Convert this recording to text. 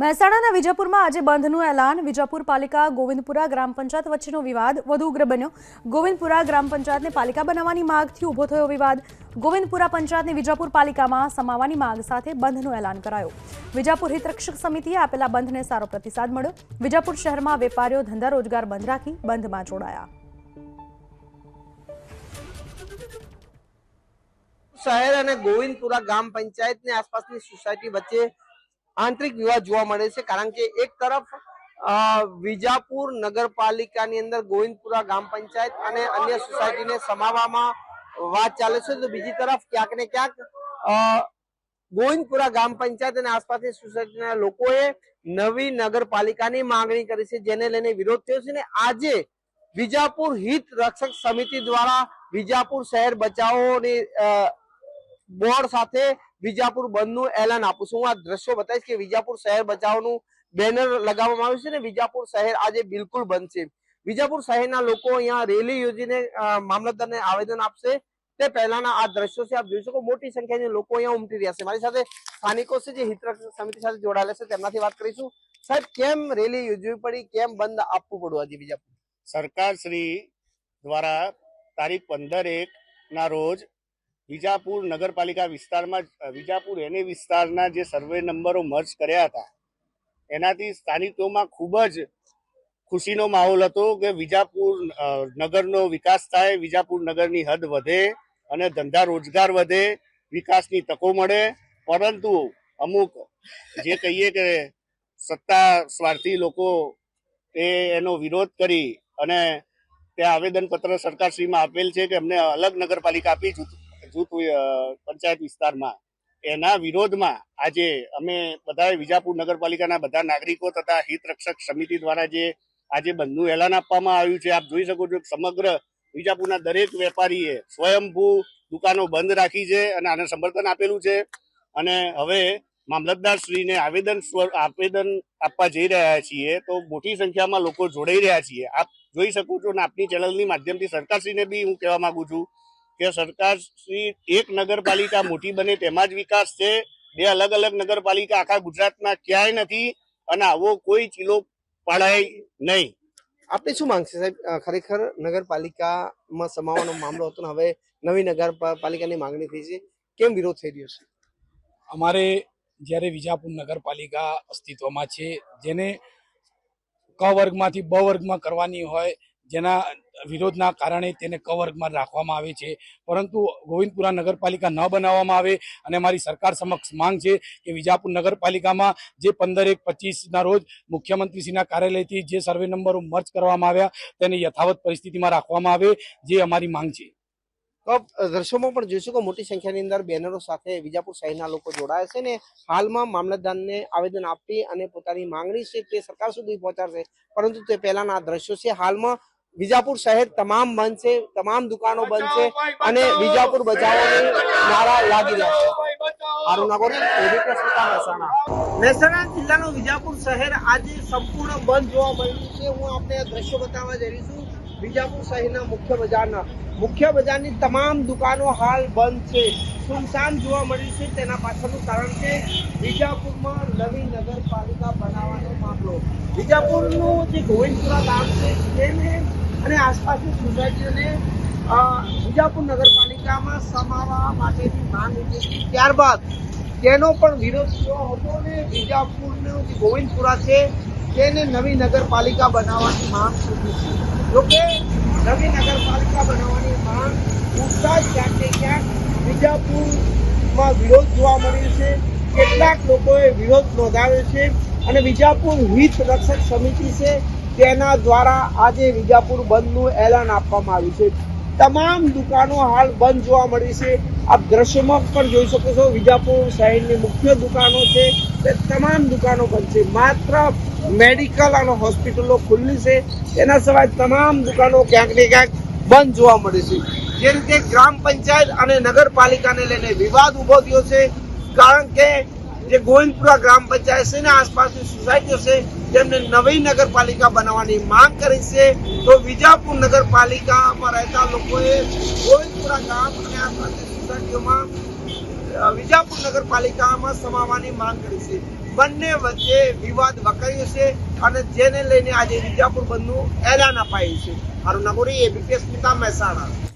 મહેસાણાના વિજાપુરમાં આજે બંધનું એલાન. વિજાપુર પાલિકા ગોવિંદપુરા ગ્રામ પંચાયત વચ્ચેનો વિવાદ વધુ ઉગ્ર બન્યો. ગોવિંદપુરા ગ્રામ પંચાયતને પાલિકા બનાવવાની માગથી ઊભો થયો વિવાદ. ગોવિંદપુરા પંચાયતને વિજાપુર પાલિકામાં સમાવવાની માગ સાથે બંધનું એલાન કરાયું. વિજાપુર હિતરક્ષક સમિતિએ આપેલા બંધને સારો પ્રતિસાદ મળ્યો. વિજાપુર શહેરમાં વેપારીઓ ધંધા રોજગાર બંધ રાખી બંધમાં જોડાયા. શહેર અને ગોવિંદપુરા ગ્રામ પંચાયતની આસપાસની સોસાયટી વચ્ચે આંતરિક વિવાદ જોવા મળે છે, કારણ કે એક તરફ વિજાપુર નગરપાલિકાની અંદર ગોવિંદપુરા ગ્રામ પંચાયત અને અન્ય સોસાયટીને સમાવવામાં વાત ચાલે છે, તો બીજી તરફ ક્યાંક ને ક્યાંક ગોવિંદપુરા ગ્રામ પંચાયત અને આસપાસની સોસાયટીના લોકોએ નવી નગરપાલિકાની માંગણી કરી છે, જેને લઈને વિરોધ થયો છે, ને આજે વિજાપુર હિત રક્ષક સમિતિ દ્વારા વિજાપુર શહેર બચાવોની બોર્ડ સાથે વિજાપુર બંધનું એલાન આપું છું. આ દ્રશ્યો બતાવીશ કે વિજાપુર શહેર બચાવનું બેનર લગાવવામાં આવ્યું છે ને વિજાપુર શહેર આજે બિલકુલ બંધ છે. વિજાપુર શહેરના લોકો અહીંયા રેલી યોજીને મામલતદારને આવેદન આપશે. તે પહેલાના આ દ્રશ્યો છે, આપ જોઈ શકો. મોટી સંખ્યાની લોકો અહીંયા ઉમટી રહ્યા છે. મારી સાથે સ્થાનિકો છે જે હિતરક્ષક સમિતિ સાથે જોડાયેલા છે, તેમનાથી વાત કરીશું. સાહેબ, કેમ રેલી યોજવી પડી? કેમ બંધ આપવું પડ્યું આજે બીજા સરકાર શ્રી દ્વારા તારીખ પંદર એક ના રોજ વિજાપુર નગરપાલિકા વિસ્તારમાં વિજાપુર એને વિસ્તારના જે સર્વે નંબરો મર્જ કર્યા હતા, એનાથી સ્થાનિકોમાં ખૂબ જ ખુશીનો માહોલ હતો કે વિજાપુર નગરનો વિકાસ થાય, વિજાપુર નગરની હદ વધે અને ધંધા રોજગાર વધે, વિકાસની તકો મળે. પરંતુ અમુક જે કહીએ કે સત્તા સ્વાર્થી લોકો એ એનો વિરોધ કરી અને તે આવેદનપત્ર સરકારશ્રીમાં આપેલ છે કે અમને અલગ નગરપાલિકા આપી જૂથ પંચાયત વિસ્તારમાં, એના વિરોધમાં આજે અમે બધા વિજાપુર નગરપાલિકાના બધા નાગરિકો તથા હિત રક્ષક સમિતિ દ્વારા જે આજે બંધનું એલાન આપવામાં આવ્યું છે, આપ જોઈ શકો છો સમગ્ર વિજાપુરના દરેક વેપારીએ સ્વયંભૂ દુકાનો બંધ રાખી છે અને આને સમર્થન આપેલું છે. અને હવે મામલતદાર શ્રીને આવેદન આવેદન આપવા જઈ રહ્યા છીએ તો મોટી સંખ્યામાં લોકો જોડાઈ રહ્યા છીએ. આપ જોઈ શકો છો અને આપની ચેનલની માધ્યમથી સરકારશ્રીને બી હું કહેવા માગું છું કે સરકારશ્રી એક નગરપાલિકા મોટી બને તેમાં જ વિકાસ છે. બે અલગ અલગ નગરપાલિકા આખા ગુજરાતમાં ક્યાંય નથી અને આવો કોઈ ચીલો પડાય નહીં. આપણે શું માંગશે સાહેબ? ખરેખર નગરપાલિકામાં સમાવવાનો મામલો હતો ને હવે નવી નગરપાલિકાની માંગણી થઈ છે. કેમ વિરોધ થઈ રહ્યો છે? અમારે જ્યારે વિજાપુર નગરપાલિકા અસ્તિત્વમાં છે જેને ક વર્ગમાંથી બ વર્ગમાં કરવાની હોય જેના વિરોધના કારણે તેને કવર્ગમાં રાખવામાં આવે છે. પરંતુ ગોવિંદપુરા નગરપાલિકા ન બનાવવામાં આવે અને મારી સરકાર સમક્ષ માંગ છે કે વિજાપુર નગરપાલિકામાં જે પંદર એક પચીસના રોજ મુખ્યમંત્રીશ્રીના કાર્યાલયથી જે સર્વે નંબરો મર્જ કરવામાં આવ્યા તેને યથાવત પરિસ્થિતિમાં રાખવામાં આવે જે અમારી માંગ છે. દ્રશ્યોમાં પણ જોઈશું કે મોટી સંખ્યાની અંદર બેનરો સાથે વિજાપુર શહેરના લોકો જોડાયા છે ને હાલમાં મામલતદારને આવેદન આપી અને પોતાની માંગણી છે તે સરકાર સુધી પહોંચાડશે. પરંતુ તે પહેલાના દ્રશ્યો છે. હાલમાં વિજાપુર શહેર તમામ બંધ છે તમામ દુકાનો બંધ છે અને વિજાપુર બચાવોની નારા લાગી રહ્યા છે. મહેસાણા. જિલ્લાનું વિજાપુર શહેર આજે સંપૂર્ણ બંધ જોવા મળ્યું છે. હું આપણે આ દ્રશ્યો બતાવવા જઈ રહી છું. વિજાપુર શહેરના મુખ્ય બજારના મુખ્ય બજારની તમામ દુકાનો હાલ બંધ છે. સુનસાન જોવા મળી છે તેના પાછળનું કારણ છે બીજાપુરમાં નવી નગરપાલિકા બનાવવાનો મામલો. બીજાપુરનું જે ગોવિંદપુરા ગામ છે તેને અને આસપાસની સોસાયટીઓને બીજાપુર નગરપાલિકામાં સમાવવા માટેની માંગ ઉઠી હતી. ત્યારબાદ તેનો પણ વિરોધ થયો હતો અને બીજાપુરનું જે ગોવિંદપુરા છે, તેને નવી નગરપાલિકા બનાવવાની માંગ ઉઠી છે. જોકે નવી નગરપાલિકા બનાવવાની માંગ ઉઠતા જ ક્યાંક ક્યાંક વિજાપુરમાં વિરોધ જોવા મળ્યો છે. કેટલાક લોકોએ વિરોધ નોંધાવ્યો છે અને વિજાપુર હિત રક્ષક સમિતિ છે તેના દ્વારા આજે વિજાપુર બંધનું એલાન આપવામાં આવ્યું છે. તમામ દુકાનો હાલ બંધ જોવા મળી છે. આપ દ્રશ્યમાં પણ જોઈ શકો છો વિજાપુર શહેરની મુખ્ય દુકાનો છે. તે તમામ દુકાનો બંધ છે. માત્ર મેડિકલ અને હોસ્પિટલો ખુલ્લી છે. તેના સિવાય તમામ દુકાનો ક્યાંક ને ક્યાંક બંધ જોવા મળે છે. જે રીતે ગ્રામ પંચાયત અને નગરપાલિકાને લઈને વિવાદ ઊભો થયો છે. કારણ કે જે ગોવિંદપુરા ગ્રામ પંચાયત છે ને આસપાસની સોસાયટીઓ છે, તેમને નવી નગરપાલિકા બનાવવાની માંગ કરી છે. તો વિજાપુર નગરપાલિકામાં રહેતા લોકોએ ગોવિંદપુરા ગામ અને આસપાસની સોસાયટીઓમાં વિજાપુર નગરપાલિકામાં સમાવવાની માંગ કરી છે. બંને વચ્ચે વિવાદ વકર્યો છે અને જેને લઈને આજે વિજાપુર બંધનું એલાન અપાયું છે. મારું નામ એ એબીપી સ્મિતા મહેસાણા.